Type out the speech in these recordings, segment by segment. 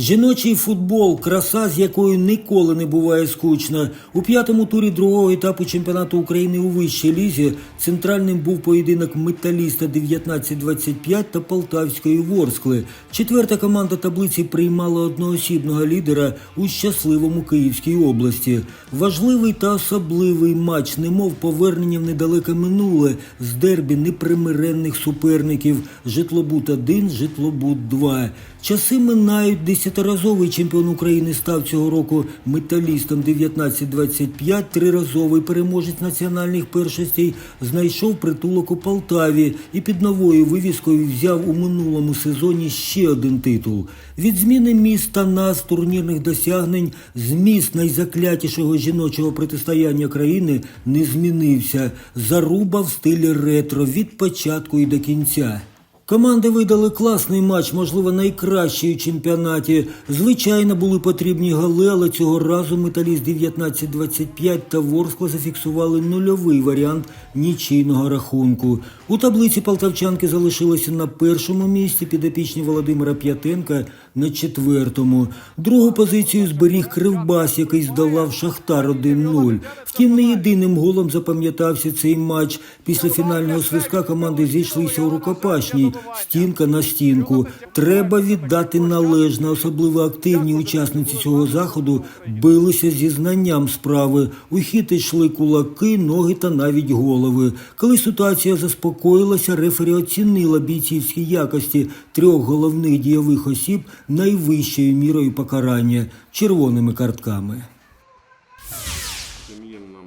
Жіночий футбол, краса з якою ніколи не буває скучно. У п'ятому турі другого етапу чемпіонату України у вищій лізі центральним був поєдинок металіста 19-25 та Полтавської Ворскли. Четверта команда таблиці приймала одноосібного лідера у щасливому Київській області. Важливий та особливий матч, немов повернення в недалеке минуле з дербі непримиренних суперників Житлобут 1, Житлобут 2. Часи минають. Десятиразовий чемпіон України став цього року металістом 19-25, триразовий переможець національних першостей, знайшов притулок у Полтаві і під новою вивіскою взяв у минулому сезоні ще один титул. Від зміни міста нас турнірних досягнень зміст найзаклятішого жіночого протистояння країни не змінився. Заруба в стилі ретро від початку і до кінця. Команди видали класний матч, можливо, найкращий у чемпіонаті. Звичайно, були потрібні голи, але цього разу металіст 19-25 та Ворскла зафіксували нульовий варіант нічийного рахунку. У таблиці полтавчанки залишилися на першому місці, підопічні Володимира П'ятенка на четвертому. Другу позицію зберіг Кривбас, який здолав Шахтар 1-0. Втім, не єдиним голом запам'ятався цей матч. Після фінального свистка команди зійшлися у рукопашній стінка на стінку. Треба віддати належне, особливо активні учасниці цього заходу билися зі знанням справи. У хід йшли кулаки, ноги та навіть голови. Коли ситуація заспокоїлася, рефері оцінила бійцівські якості трьох головних дієвих осіб найвищою мірою покарання червоними картками.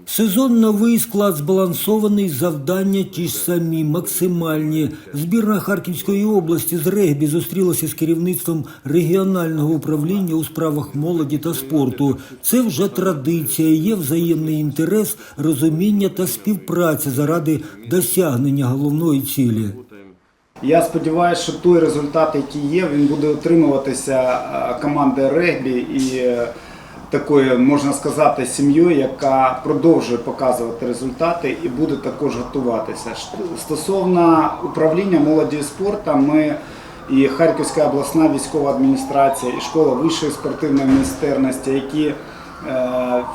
Сезон новий склад збалансований, завдання ті ж самі, максимальні. Збірна Харківської області з регбі зустрілася з керівництвом регіонального управління у справах молоді та спорту. Це вже традиція, є взаємний інтерес, розуміння та співпраця заради досягнення головної цілі. Я сподіваюся, що той результат, який є, він буде отримуватися е, командою регбі і е, такою, можна сказати, сім'єю, яка продовжує показувати результати і буде також готуватися. Стосовно управління молоді і спорту, ми і Харківська обласна військова адміністрація, і школа вищої спортивної майстерності, які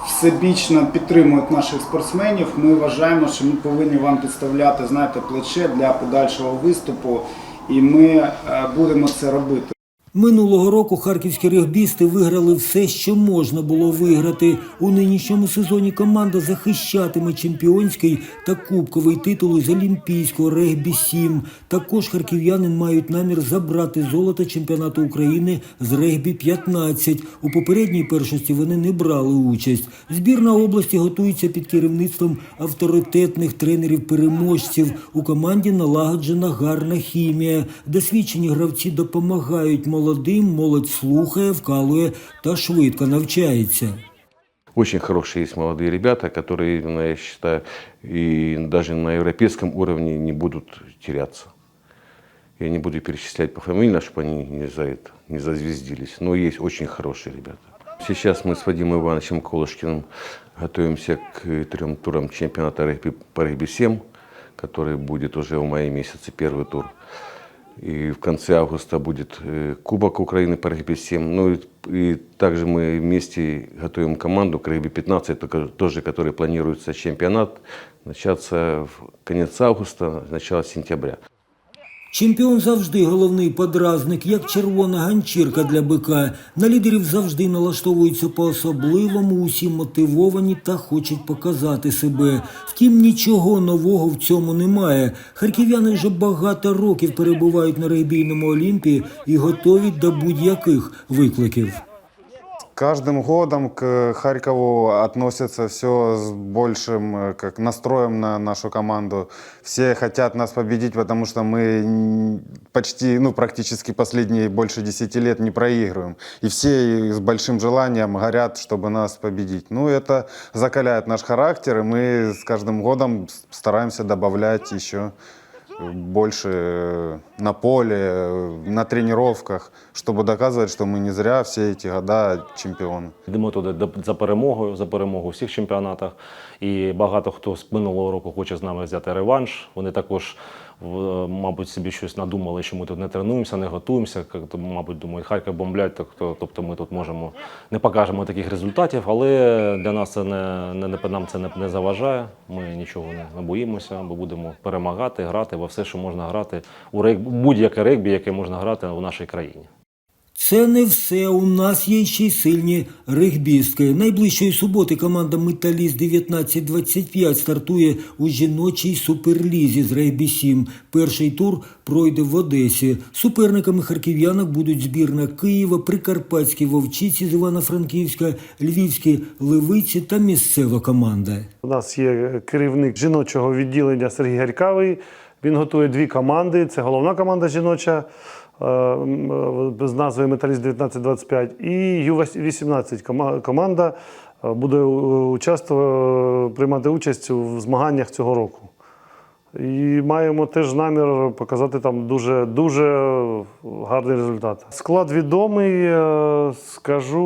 всебічно підтримують наших спортсменів. Ми вважаємо, що ми повинні вам підставляти знаєте, плече для подальшого виступу, і ми е, будемо це робити. Минулого року харківські регбісти виграли все, що можна було виграти. У нинішньому сезоні команда захищатиме чемпіонський та кубковий титул з Олімпійського регбі 7 Також харків'яни мають намір забрати золото чемпіонату України з регбі 15 У попередній першості вони не брали участь. Збірна області готується під керівництвом авторитетних тренерів-переможців. У команді налагоджена гарна хімія. Досвідчені гравці допомагають молодим, молодь слухає, вкалує та швидко навчається. Очень хорошие есть молодые ребята, которые, ну, я считаю, и даже на европейском уровне не будут теряться. Я не буду перечислять по фамилии, чтобы они не за это, не зазвездились. Но есть очень хорошие ребята. Сейчас мы с Вадимом Ивановичем Колышкиным готовимся к трем турам чемпионата регби по регби-7, который будет уже в мае месяце, первый тур. И в конце августа будет э, Кубок Украины по регби-7. Ну и, и также мы вместе готовим команду к регби-15, только- тоже, который планируется чемпионат начаться в конец августа, начало сентября. Чемпіон завжди головний подразник, як червона ганчірка для бика. На лідерів завжди налаштовуються по-особливому, усі мотивовані та хочуть показати себе. Втім, нічого нового в цьому немає. Харків'яни вже багато років перебувають на регбійному олімпі і готові до будь-яких викликів Каждым годом к Харькову относятся все с большим э, как, настроем на нашу команду. Все хотят нас победить, потому что мы н- почти, ну, практически последние больше 10 лет не проигрываем. И все с большим желанием горят, чтобы нас победить. Ну, это закаляет наш характер, и мы с каждым годом с- стараемся добавлять еще больше э, на поле, э, на тренировках, чтобы доказывать, что мы не зря все эти года чемпионы. Йдемо туди до- за перемогою, за перемогу у всіх чемпіонатах. І багато хто з минулого року хоче з нами взяти реванш. Вони також, в- мабуть, собі щось надумали, що ми тут не тренуємося, не готуємося. Мабуть, думають, Харків бомблять, так то- тобто ми тут можемо не покажемо таких результатів, але для нас це не, не, нам це не, не заважає. Ми нічого не, не боїмося, бо будемо перемагати, грати во все, що можна грати у будь-яке регбі, яке можна грати у нашій країні. Це не все. У нас є ще й сильні регбістки. Найближчої суботи команда Металіст 1925 стартує у жіночій суперлізі з регбі 7. Перший тур пройде в Одесі. Суперниками харків'янок будуть збірна Києва, Прикарпатські вовчиці з Івано-Франківська, Львівські левиці та місцева команда. У нас є керівник жіночого відділення Сергій Гарькавий. Він готує дві команди. Це головна команда жіноча з назвою Металіст 1925 і Ю-18 кома- команда е, буде е, участвувати, приймати участь у змаганнях цього року. І маємо теж намір показати там дуже дуже гарний результат. Склад відомий. е, Скажу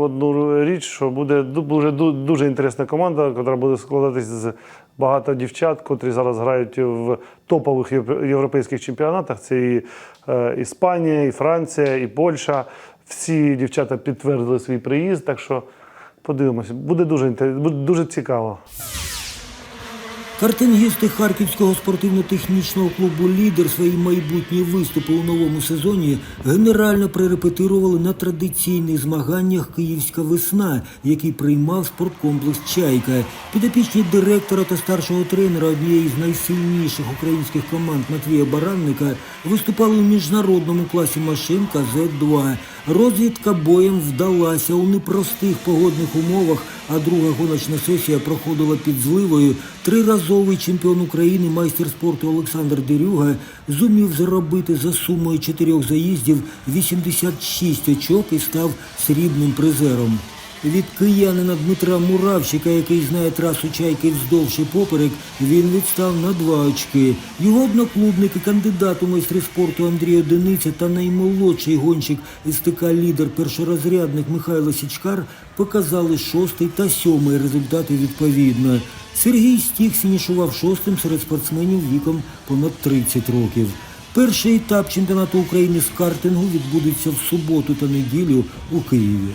одну річ, що буде дуже дуже інтересна команда, яка буде складатись з багато дівчат, котрі зараз грають в топових європейських чемпіонатах. Це і е, Іспанія, і Франція, і Польща. Всі дівчата підтвердили свій приїзд, так що подивимося. Буде дуже дуже цікаво. Картингісти Харківського спортивно-технічного клубу Лідер свої майбутні виступи у новому сезоні генерально пререпетирували на традиційних змаганнях Київська весна, який приймав спорткомплекс Чайка. Підопічні директора та старшого тренера однієї з найсильніших українських команд Матвія Баранника виступали у міжнародному класі машин КЗ-2. Розвідка боєм вдалася у непростих погодних умовах, а друга гоночна сесія проходила під зливою. Триразовий чемпіон України, майстер спорту Олександр Дерюга зумів заробити за сумою чотирьох заїздів 86 очок і став срібним призером. Від киянина Дмитра Муравчика, який знає трасу чайки вздовж і поперек, він відстав на два очки. Його одноклубник і кандидат у майстри спорту Андрій Одиниця та наймолодший гонщик СТК лідер першорозрядник Михайло Січкар показали шостий та сьомий результати відповідно. Сергій Стіх фінішував шостим серед спортсменів віком понад 30 років. Перший етап чемпіонату України з картингу відбудеться в суботу та неділю у Києві.